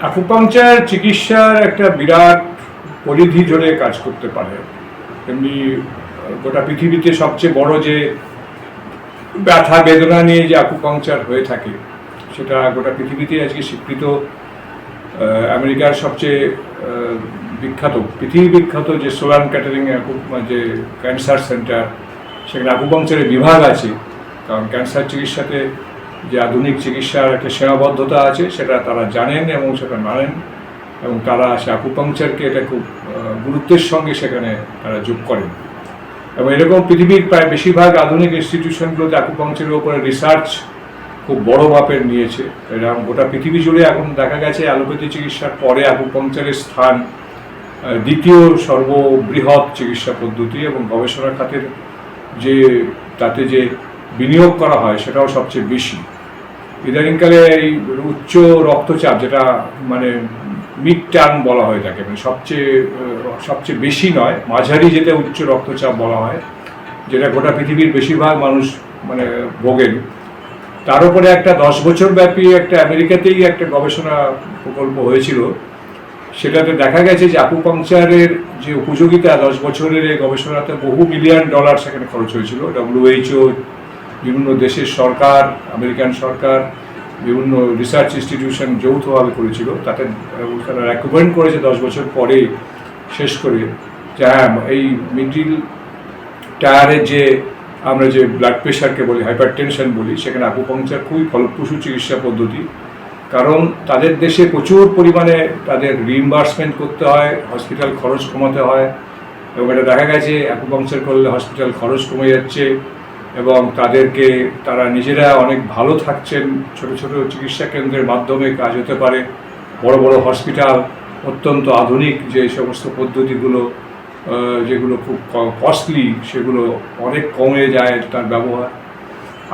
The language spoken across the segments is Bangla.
আকুপাংচার চিকিৎসার একটা বিরাট পরিধি জুড়ে কাজ করতে পারে। এমনি গোটা পৃথিবীতে সবচেয়ে বড় যে ব্যথা, বেদনা নিয়ে যে আকুপাংচার হয়ে থাকে, সেটা গোটা পৃথিবীতে আজকে স্বীকৃত। আমেরিকার সবচেয়ে বিখ্যাত পৃথিবী বিখ্যাত যে সোলান ক্যাটারিং যে ক্যান্সার সেন্টার, সেখানে আকুপাংচারের বিভাগ আছে। কারণ ক্যান্সার চিকিৎসাতে যে আধুনিক চিকিৎসার একটা সীমাবদ্ধতা আছে, সেটা তারা জানেন এবং সেটা মানেন এবং তারা সে আকুপাংচারকে এটা খুব গুরুত্বের সঙ্গে সেখানে তারা যোগ করেন। এবং এরকম পৃথিবীর প্রায় বেশিরভাগ আধুনিক ইনস্টিটিউশনগুলোতে আকুপাংচারের উপরে রিসার্চ খুব বড় মাপের নিয়েছে। এরকম গোটা পৃথিবী জুড়ে এখন দেখা গেছে অ্যালোপ্যাথি চিকিৎসার পরে আকুপাংচারের স্থান দ্বিতীয় সর্ববৃহৎ চিকিৎসা পদ্ধতি এবং গবেষণা খাতের যে, তাতে যে বিনিয়োগ করা হয়, সেটাও সবচেয়ে বেশি। ইদানিংকালে এই উচ্চ রক্তচাপ, যেটা মানে মিড টার্ম বলা হয়ে থাকে মানে সবচেয়ে সবচেয়ে বেশি নয়, মাঝারি যেটা উচ্চ রক্তচাপ বলা হয়, যেটা গোটা পৃথিবীর বেশিরভাগ মানুষ মানে ভোগেন। তার উপরে একটা দশ বছর ব্যাপী একটা আমেরিকাতেই একটা গবেষণা প্রকল্প হয়েছিল। সেটাতে দেখা গেছে যে আকুপাংচারের যে উপযোগিতা, দশ বছরের এই গবেষণাতে বহু মিলিয়ন ডলার সেখানে খরচ হয়েছিল। ডব্লিউএইচও বিভিন্ন দেশের সরকার, আমেরিকান সরকার, বিভিন্ন রিসার্চ ইনস্টিটিউশন যৌথভাবে করেছিল। তাতে তারা রেকমেন্ড করেছে দশ বছর পরে শেষ করে যে হ্যাঁ এই মিডিল টায়ারের যে আমরা যে ব্লাড প্রেশারকে বলি হাইপার টেনশন বলি, সেখানে আকুপাংচার খুবই ফলপ্রসূ চিকিৎসা পদ্ধতি। কারণ তাদের দেশে প্রচুর পরিমাণে তাদের রিইম্বার্সমেন্ট করতে হয় হসপিটাল খরচ কমাতে হয়। এবং এটা দেখা গেছে অ্যাকুপাংচার করলে হসপিটাল খরচ কমে যাচ্ছে। এবং তাদেরকে তারা নিজেরা অনেক ভালো থাকছেন। ছোট ছোট চিকিৎসা কেন্দ্রের মাধ্যমে কাজ হতে পারে। বড় বড় হসপিটাল, অত্যন্ত আধুনিক যে সমস্ত পদ্ধতিগুলো যেগুলো খুব কস্টলি সেগুলো অনেক কমে যায় তার ব্যবহার।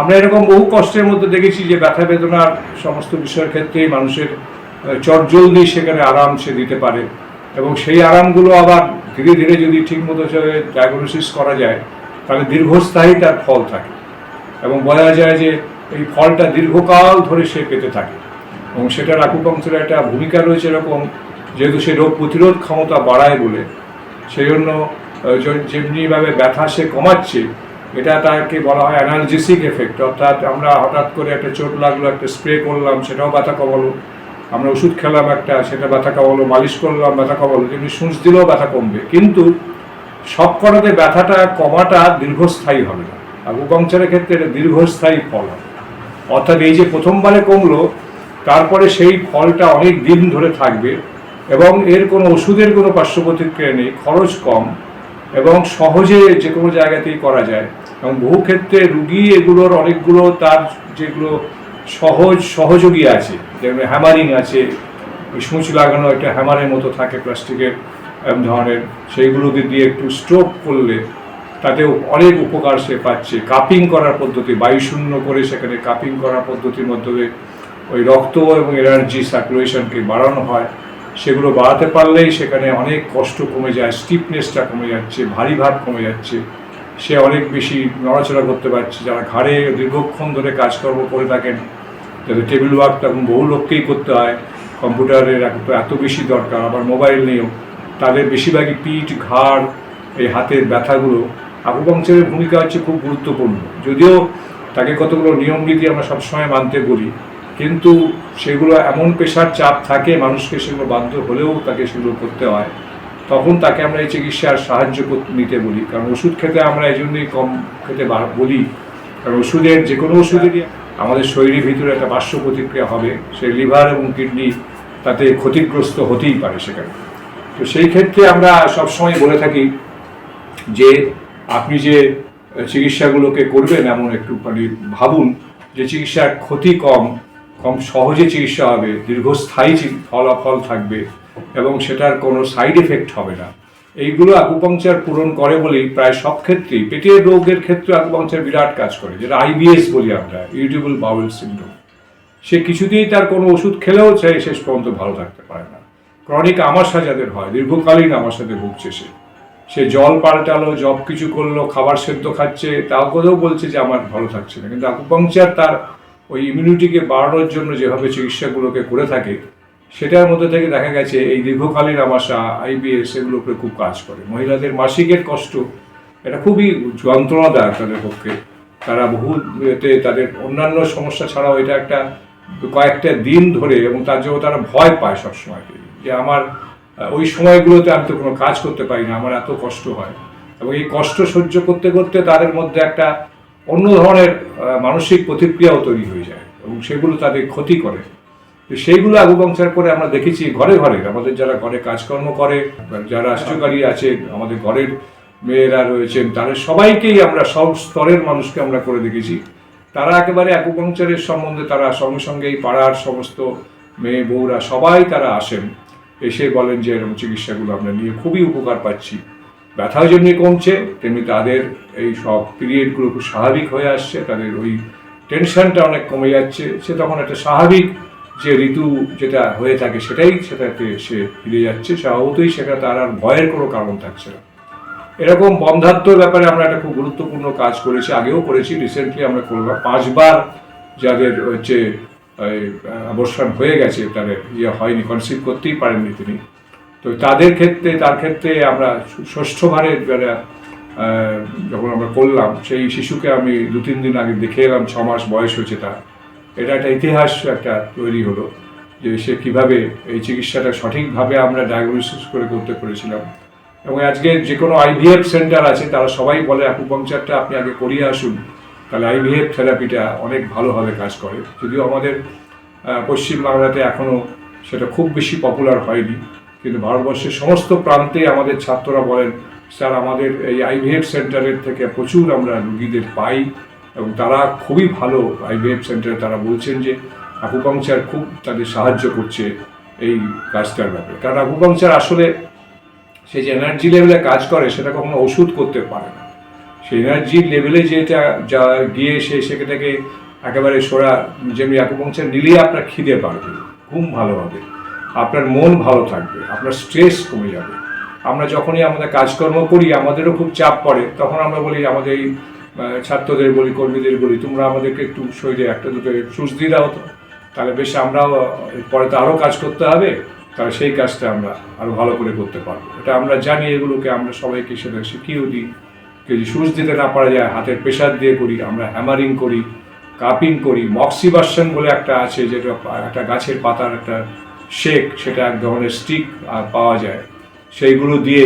আমরা এরকম বহু কষ্টের মধ্যে দেখেছি যে ব্যথা বেদনার সমস্ত বিষয়ের ক্ষেত্রেই মানুষের চটজলদি সেখানে আরাম সে দিতে পারে। এবং সেই আরামগুলো আবার ধীরে ধীরে যদি ঠিকমতো ডায়াগনোসিস করা যায় তাহলে দীর্ঘস্থায়ী তার ফল থাকে। এবং বলা যায় যে এই ফলটা দীর্ঘকাল ধরে সে পেতে থাকে। এবং সেটার আকুপাংচারের একটা ভূমিকা রয়েছে এরকম, যেহেতু সে রোগ প্রতিরোধ ক্ষমতা বাড়ায় বলে, সেই জন্য যেমনিভাবে ব্যথা সে কমাচ্ছে, এটা তাকে বলা হয় অ্যানালজেসিক এফেক্ট অর্থাৎ আমরা হঠাৎ করে একটা চোট লাগল, একটা স্প্রে করলাম, সেটাও ব্যথা কমালো। আমরা ওষুধ খেলাম একটা, সেটা ব্যথা কমালো, মালিশ করলাম, ব্যথা কমালো যেমনি সূচ দিলেও ব্যথা কমবে। কিন্তু সব করাতে ব্যথাটা, কমাটা দীর্ঘস্থায়ী হবে না। আকুপাংচারের ক্ষেত্রে এটা দীর্ঘস্থায়ী ফল হবে। অর্থাৎ এই যে প্রথমবারে কমলো, তারপরে সেই ফলটা অনেক দিন ধরে থাকবে এবং এর কোনো ওষুধের কোনো পার্শ্ব প্রতিক্রিয়া নেই, খরচ কম এবং সহজে যে কোনো জায়গাতেই করা যায়। এবং বহু ক্ষেত্রে রুগী এগুলোর অনেকগুলো তার যেগুলো সহজ, সহযোগী আছে, যেমন হ্যামারিং আছে সূচ লাগানো একটা হ্যামারের মতো থাকে প্লাস্টিকের। ধরনের সেইগুলোকে দিয়ে একটু স্ট্রোক করলে তাতেও অনেক উপকার সে পাচ্ছে। কাপিং করার পদ্ধতি, বায়ুশূন্য করে সেখানে কাপিং করার পদ্ধতির মাধ্যমে ওই রক্ত এবং এনার্জি সার্কুলেশনকে বাড়ানো হয়। সেগুলো বাড়াতে পারলেই সেখানে অনেক কষ্ট কমে যায় স্টিফনেসটা কমে যাচ্ছে, ভারী ভাব কমে যাচ্ছে। সে অনেক বেশি নড়াচড়া করতে পারছে। যারা ঘাড়ে দীর্ঘক্ষণ ধরে কাজকর্ম করে থাকেন যাদের টেবিল ওয়ার্ক তখন বহু লোককেই করতে হয়। কম্পিউটারের এত বেশি দরকার, আবার মোবাইল নিয়েও। তাদের বেশিরভাগই পিঠ, ঘাড়, এই হাতের ব্যথাগুলো আকুপাংচারের ভূমিকা হচ্ছে খুব গুরুত্বপূর্ণ। যদিও তাকে কতগুলো নিয়ম নীতি আমরা সবসময় মানতে বলি, কিন্তু সেগুলো এমন পেশার চাপ থাকে, মানুষকে সেগুলো বাধ্য হলেও তাকে সেগুলো করতে হয়, তখন তাকে আমরা এই চিকিৎসার সাহায্য করতে নিতে বলি। কারণ ওষুধ খেতে আমরা এই জন্যই কম খেতে বলি, কারণ ওষুধের যে কোনো ওষুধেরই আমাদের শরীরের ভিতরে একটা পার্শ্ব প্রতিক্রিয়া হবে সেই লিভার এবং কিডনি তাতে ক্ষতিগ্রস্ত হতেই পারে সেখানে। তো সেই ক্ষেত্রে আমরা সবসময় বলে থাকি যে আপনি যে চিকিৎসাগুলোকে করবেন এমন একটু মানে ভাবুন যে চিকিৎসার ক্ষতি কম কম সহজে চিকিৎসা হবে, দীর্ঘস্থায়ী ফলাফল থাকবে এবং সেটার কোনো সাইড এফেক্ট হবে না। এইগুলো আকুপাংচার পূরণ করে বলেই প্রায় সব ক্ষেত্রেই পেটের রোগের ক্ষেত্রে আকুপাংচার বিরাট কাজ করে, যেটা আইবিএস বলি আমরা ইউটিউবল বাউল সিন্ড্রোম সে কিছুতেই তার কোনো ওষুধ খেলেও সে শেষ পর্যন্ত ভালো থাকতে পারে না। ক্রনিক আমাশা যাদের হয়, দীর্ঘকালীন সাথে ভুগছে সে। সে জল পাল্টালো, জব কিছু করল, খাবার সেদ্ধ খাচ্ছে, তাও করেও বলছে যে আমার ভালো থাকছে না। কিন্তু আকুপাংচার তার ওই ইমিউনিটিকে বাড়ানোর জন্য যেভাবে চিকিৎসাগুলোকে করে থাকে, সেটার মধ্যে থেকে দেখা গেছে এই দীর্ঘকালীন আমাশা আইবিএস এগুলো উপরে খুব কাজ করে। মহিলাদের মাসিকের কষ্ট, এটা খুবই যন্ত্রণাদায়ক তাদের পক্ষে। তারা বহু এতে তাদের অন্যান্য সমস্যা ছাড়াও এটা একটা কয়েকটা দিন ধরে এবং তার জন্য তারা ভয় পায় সবসময়। যে আমার ওই সময়গুলোতে আমি তো কোনো কাজ করতে পারি না, আমার এত কষ্ট হয়। এবং এই কষ্ট সহ্য করতে করতে তাদের মধ্যে একটা অন্য ধরনের মানসিক প্রতিক্রিয়াও তৈরি হয়ে যায় এবং সেগুলো তাদের ক্ষতি করে। সেইগুলো আগুপাংচার করে আমরা দেখেছি ঘরে ঘরে। আমাদের যারা ঘরে কাজকর্ম করে যারা আশ্চর্যকারী আছে, আমাদের ঘরের মেয়েরা রয়েছেন, তাদের সবাইকেই আমরা সব স্তরের মানুষকে আমরা করে দেখেছি। তারা একেবারে অ্যাকুপাংচারের সম্বন্ধে তারা সঙ্গে সঙ্গে এই পাড়ার সমস্ত মেয়ে বউরা সবাই তারা আসেন। এসে বলেন যে এরকম চিকিৎসাগুলো আমরা নিয়ে খুবই উপকার পাচ্ছি। ব্যথাও যেমনি কমছে, তেমনি তাদের এই সব পিরিয়ডগুলো খুব স্বাভাবিক হয়ে আসছে, তাদের ওই টেনশনটা অনেক কমে যাচ্ছে। সে তখন একটা স্বাভাবিক যে ঋতু যেটা হয়ে থাকে সেটাই সেটাতে সে ফিরে যাচ্ছে। স্বভাবতই সেটা তার আর ভয়ের কোনো কারণ থাকছে না। এরকম বন্ধাত্মর ব্যাপারে আমরা একটা খুব গুরুত্বপূর্ণ কাজ করেছি, আগেও করেছি। রিসেন্টলি আমরা করলাম পাঁচবার যাদের হচ্ছে অবসান হয়ে গেছে, তাদের ইয়ে হয়নি কনসিভ করতেই পারেননি তিনি। তো তাদের ক্ষেত্রে, তার ক্ষেত্রে আমরা ষষ্ঠবারের যারা যখন আমরা করলাম, সেই শিশুকে আমি দু, তিন দিন আগে দেখে এলাম, ছ মাস বয়স হয়েছে তার। এটা একটা ইতিহাস একটা তৈরি হলো, যে সে কীভাবে এই চিকিৎসাটা সঠিকভাবে আমরা ডায়াগনোসিস করে করতে পেরেছিলাম। এবং আজকে যে কোনো আইভিএফ সেন্টার আছে, তারা সবাই বলে অ্যাকুপাংচারটা আপনি আগে করিয়ে আসুন। তাহলে আইভিএফ থেরাপিটা অনেক ভালোভাবে কাজ করে। যদিও আমাদের পশ্চিমবাংলাতে এখনও সেটা খুব বেশি পপুলার হয়নি, কিন্তু ভারতবর্ষের সমস্ত প্রান্তে আমাদের ছাত্ররা বলেন, স্যার, আমাদের এই আইভিএফ সেন্টারের থেকে প্রচুর আমরা রুগীদের পাই। এবং তারা খুবই ভালো আইভিএফ সেন্টারে তারা বলছেন যে, আকুপাংচার খুব তাদের সাহায্য করছে এই কাজটার ব্যাপারে। কারণ আকুপাংচার আসলে সে যে এনার্জি লেভেলে কাজ করে, সেটা কখনো ওষুধ করতে পারে না। সেই এনার্জির লেভেলে যেটা যা গিয়ে সে সেটাকে একেবারে সোরা যেমনি আকুপাংচার নিলেই আপনার খিদে বাড়বে, ঘুম ভালো হবে, আপনার মন ভালো থাকবে, আপনার স্ট্রেস কমে যাবে। আমরা যখনই আমাদের কাজকর্ম করি, আমাদেরও খুব চাপ পড়ে, তখন আমরা বলি, আমাদের এই ছাত্রদের বলি, কর্মীদের বলি, তোমরা আমাদেরকে একটু শরীরে একটা দুটো সুচ দিয়ে দাও তো, তাহলে বেশ আমরাও পরে তো আরও কাজ করতে হবে, তাহলে সেই কাজটা আমরা আরও ভালো করে করতে পারব। এটা আমরা জানি, এগুলোকে আমরা সবাইকে সেটা শিখিয়েও দিই। যদি সুচ দিতে না পারা যায়, হাতের প্রেশার দিয়ে করি, আমরা হ্যামারিং করি কাপিং করি মক্সিবাসন বলে একটা আছে, যেটা একটা গাছের পাতার একটা শেক সেটা এক ধরনের স্টিক আর পাওয়া যায়। সেইগুলো দিয়ে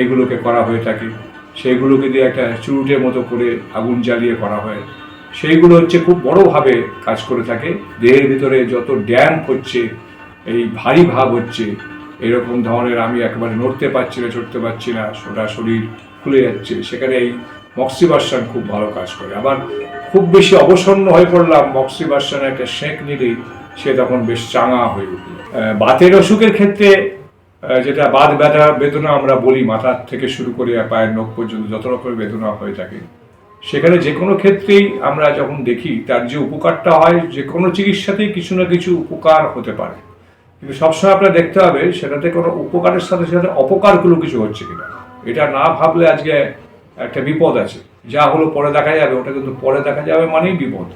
এইগুলোকে করা হয়ে থাকে। সেইগুলোকে দিয়ে একটা চুরুটের মতো করে আগুন জ্বালিয়ে করা হয়। সেইগুলো হচ্ছে খুব বড়োভাবে কাজ করে থাকে। দেহের ভিতরে যত ড্যাম হচ্ছে, এই ভারী ভাব হচ্ছে, এরকম ধরনের আমি একেবারে নড়তে পারছি না, চড়তে পারছি না সোটা শরীর খুলে যাচ্ছে। সেখানে এই মক্সিবার্সান খুব ভালো কাজ করে। আবার খুব বেশি অবসন্ন হয়ে পড়লাম মক্সিবার্সানে একটা শেক নিলেই সে তখন বেশ চাঙা হয়ে উঠল। বাতের অসুখের ক্ষেত্রে যেটা বাত ব্যথা, বেদনা আমরা বলি মাথার থেকে শুরু করে পায়ের নখ পর্যন্ত যত রকমের বেদনা হয়ে থাকে, সেখানে যে কোনো ক্ষেত্রেই আমরা যখন দেখি, তার যে উপকারটা হয়, যে কোনো চিকিৎসাতেই কিছু না কিছু উপকার হতে পারে। কিন্তু সবসময় আপনার দেখতে হবে, সেটাতে কোনো উপকারের সাথে সাথে অপকারগুলো কিছু হচ্ছে কিনা। এটা না ভাবলে আজকে একটা বিপদ আছে। যা হলো পরে দেখা যাবে, ওটা কিন্তু পরে দেখা যাবে মানেই বিপদ।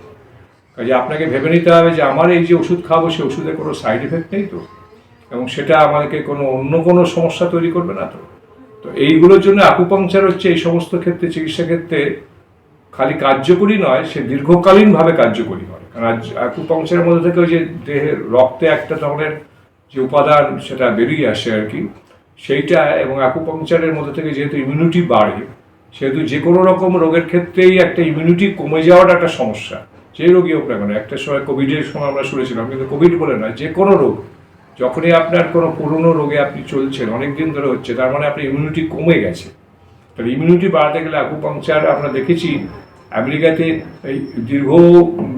কাজে আপনাকে ভেবে নিতে হবে যে আমার এই যে ওষুধ খাব সেই ওষুধের কোনো সাইড এফেক্ট নেই তো? এবং সেটা আমাদেরকে কোনো অন্য কোনো সমস্যা তৈরি করবে না তো? তো এইগুলোর জন্য আকুপাংচার হচ্ছে এই সমস্ত ক্ষেত্রে, চিকিৎসা ক্ষেত্রে খালি কার্যকরী নয়, সে দীর্ঘকালীনভাবে কার্যকরী হয়। কারণ আকুপাংচারের মধ্যে থেকে ওই যে দেহের রক্তে একটা ধরনের যে উপাদান সেটা বেরিয়ে আসে আর কি সেইটা এবং আকুপাংচারের মধ্যে থেকে যেহেতু ইমিউনিটি বাড়ে, সেহেতু যে কোনো রকম রোগের ক্ষেত্রেই একটা ইমিউনিটি কমে যাওয়াটা একটা সমস্যা। যে রোগী হোক না কেন, একটা সময় কোভিডের সময় আমরা শুনেছিলাম, কিন্তু কোভিড বলে নয় যে কোনো রোগ, যখনই আপনার কোনো পুরনো রোগে আপনি চলছেন অনেক দিন ধরে হচ্ছে, তার মানে আপনার ইমিউনিটি কমে গেছে। তাহলে ইমিউনিটি বাড়াতে গেলে আকুপাংচার আমরা দেখেছি, আমেরিকাতে এই দীর্ঘ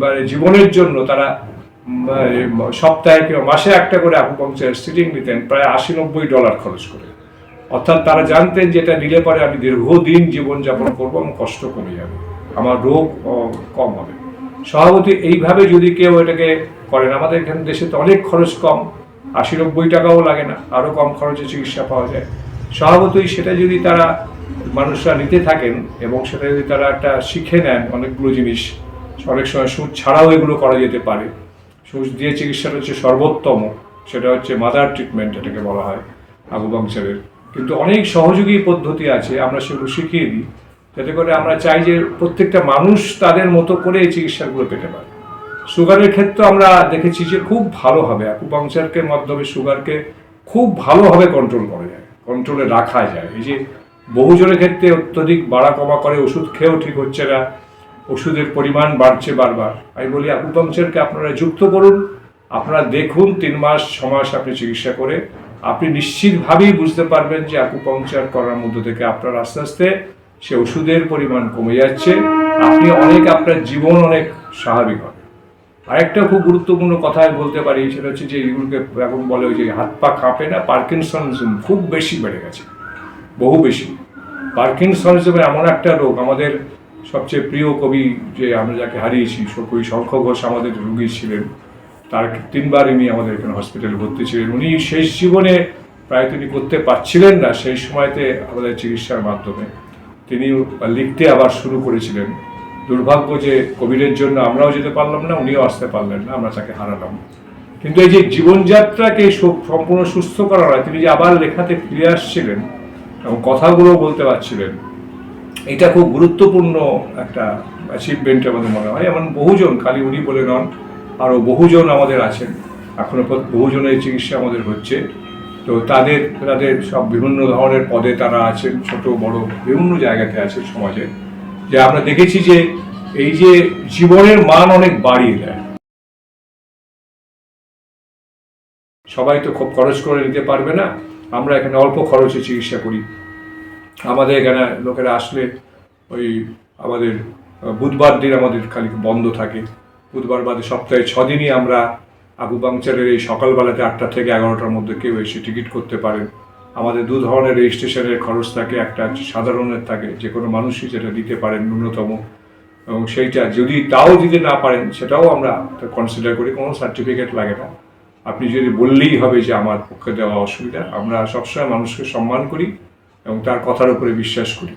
মানে জীবনের জন্য তারা সপ্তাহে কিংবা মাসে একটা করে আকুপাংচার সিটিং নিতেন, প্রায় আশি নব্বই ডলার খরচ করে। অর্থাৎ তারা জানতেন যে এটা নিলে পরে আমি দীর্ঘদিন জীবনযাপন করব এবং কষ্ট কমে যাবে। আমার রোগ কম হবে। স্বভাবতই এইভাবে যদি কেউ এটাকে করেন, আমাদের এখানে দেশে তো অনেক খরচ কম আশি নব্বই টাকাও লাগে না আরও কম খরচে চিকিৎসা পাওয়া যায়। স্বভাবতই সেটা যদি তারা, মানুষরা নিতে থাকেন এবং সেটা যদি তারা একটা শিখে নেন অনেকগুলো জিনিস, অনেক সময় সুদ ছাড়াও এগুলো করা যেতে পারে। দিয়ে চিকিৎসাটা হচ্ছে সর্বোত্তম, সেটা হচ্ছে মাদার ট্রিটমেন্ট এটাকে বলা হয় আকুপাংচারের কিন্তু অনেক সহযোগী পদ্ধতি আছে, আমরা সেগুলো শিখিয়ে দিই, যাতে করে আমরা চাই যে প্রত্যেকটা মানুষ তাদের মতো করে এই চিকিৎসাগুলো পেতে পারে। সুগারের ক্ষেত্রে আমরা দেখেছি যে খুব ভালো ভালোভাবে অ্যাকুপাংচারকে মাধ্যমে সুগারকে খুব ভালোভাবে কন্ট্রোল করা যায় কন্ট্রোলে রাখা যায়। এই যে বহুজনের ক্ষেত্রে অত্যধিক বাড়া কমা করে ওষুধ খেয়েও ঠিক হচ্ছে না ওষুধের পরিমাণ বাড়ছে বারবার। আমি বলি অ্যাকুপাংচারকে আপনারা যুক্ত করুন, আপনারা দেখুন, তিন মাস, ছ মাস আপনি চিকিৎসা করে আপনি নিশ্চিতভাবেই বুঝতে পারবেন যে অ্যাকুপাংচার করার মধ্য থেকে আপনার আস্তে আস্তে সে ওষুধের পরিমাণ কমে যাচ্ছে। আপনি অনেক আপনার জীবন অনেক স্বাভাবিক হবে। আরেকটা খুব গুরুত্বপূর্ণ কথা বলতে পারি, সেটা হচ্ছে যে এগুলোকে এখন বলে ওই যে হাত পা কাঁপে না পার্কিনসনিজম খুব বেশি বেড়ে গেছে, বহু বেশি। পার্কিনসনিজম এমন একটা রোগ, আমাদের সবচেয়ে প্রিয় কবি যে আমরা যাকে হারিয়েছি কবি শঙ্খ ঘোষ আমাদের রুগী ছিলেন। তার তিনবার ইনি আমাদের এখানে হসপিটালে ভর্তি ছিলেন। উনি শেষ জীবনে প্রায় তিনি করতে পারছিলেন না, সেই সময়তে আমাদের চিকিৎসার মাধ্যমে। তিনি লিখতে আবার শুরু করেছিলেন। দুর্ভাগ্য যে কোভিডের জন্য আমরাও যেতে পারলাম না, উনিও আসতে পারলেন না, আমরা তাকে হারালাম। কিন্তু এই যে জীবনযাত্রাকে সম্পূর্ণ সুস্থ করার হয়, তিনি যে আবার লেখাতে ফিরে আসছিলেন এবং কথাগুলো বলতে পারছিলেন এটা খুব গুরুত্বপূর্ণ একটা অ্যাচিভমেন্ট আমাদের মনে হয়। এমন বহুজন, খালি উনি বলে নন, আরও বহুজন আমাদের আছেন। এখনও পর্যন্ত বহুজনের চিকিৎসা আমাদের হচ্ছে। তো তাদের তাদের সব বিভিন্ন ধরনের পদে তারা আছেন, ছোট, বড়, বিভিন্ন জায়গাতে আছে সমাজে। যে আমরা দেখেছি যে এই যে জীবনের মান অনেক বাড়িয়ে দেয়। সবাই তো খুব খরচ করে নিতে পারবে না। আমরা এখানে অল্প খরচে চিকিৎসা করি। আমাদের এখানে লোকেরা আসলে ওই আমাদের বুধবার দিন আমাদের খালি বন্ধ থাকে। বুধবার বাদে সপ্তাহে ছদিনই আমরা আকুপাংচারের এই সকালবেলাতে আটটা থেকে এগারোটার মধ্যে কেউ এসে টিকিট করতে পারেন। আমাদের দু ধরনের রেজিস্ট্রেশনের খরচ থাকে, একটা সাধারণের থাকে, যে কোনো মানুষই যেটা দিতে পারেন ন্যূনতম। এবং সেইটা যদি তাও দিতে না পারেন, সেটাও আমরা কনসিডার করি, কোনো সার্টিফিকেট লাগে না। আপনি যদি বললেই হবে যে আমার পক্ষে দেওয়া অসুবিধা, আমরা সবসময় মানুষকে সম্মান করি। এবং তার কথার উপরে বিশ্বাস করি।